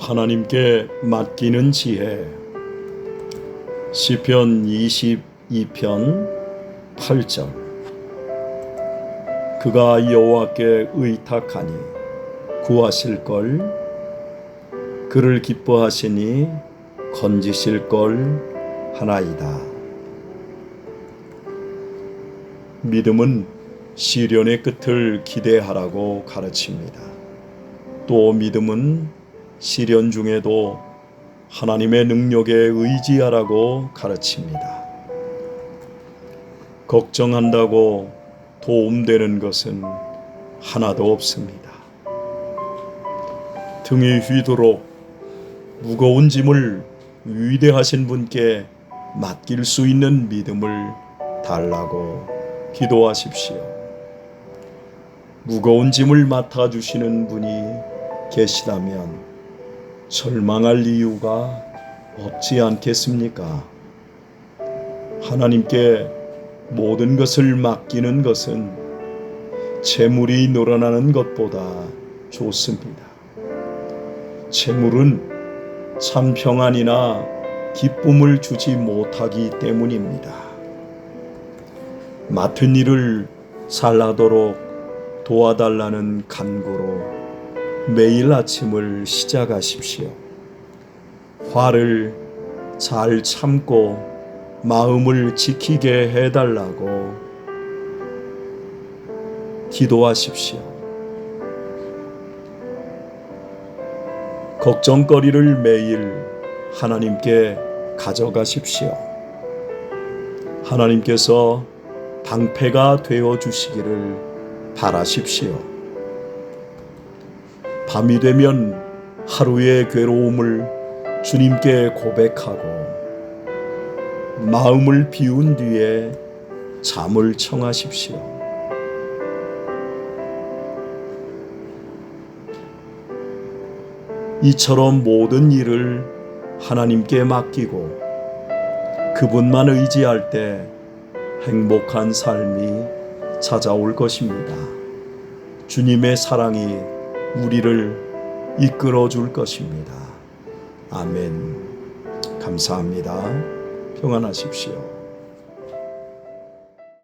하나님께 맡기는 지혜. 시편 22편 8절. 그가 여호와께 의탁하니 구하실 걸 그를 기뻐하시니 건지실 걸 하나이다. 믿음은 시련의 끝을 기대하라고 가르칩니다. 또 믿음은 시련 중에도 하나님의 능력에 의지하라고 가르칩니다. 걱정한다고 도움되는 것은 하나도 없습니다. 등이 휘도록 무거운 짐을 위대하신 분께 맡길 수 있는 믿음을 달라고 기도하십시오. 무거운 짐을 맡아주시는 분이 계시다면 절망할 이유가 없지 않겠습니까? 하나님께 모든 것을 맡기는 것은 재물이 늘어나는 것보다 좋습니다. 재물은 참 평안이나 기쁨을 주지 못하기 때문입니다. 맡은 일을 잘하도록 도와달라는 간구로 매일 아침을 시작하십시오. 화를 잘 참고 마음을 지키게 해달라고 기도하십시오. 걱정거리를 매일 하나님께 가져가십시오. 하나님께서 방패가 되어 주시기를 바라십시오. 밤이 되면 하루의 괴로움을 주님께 고백하고 마음을 비운 뒤에 잠을 청하십시오. 이처럼 모든 일을 하나님께 맡기고 그분만 의지할 때 행복한 삶이 찾아올 것입니다. 주님의 사랑이 우리를 이끌어 줄 것입니다. 아멘. 감사합니다. 평안하십시오.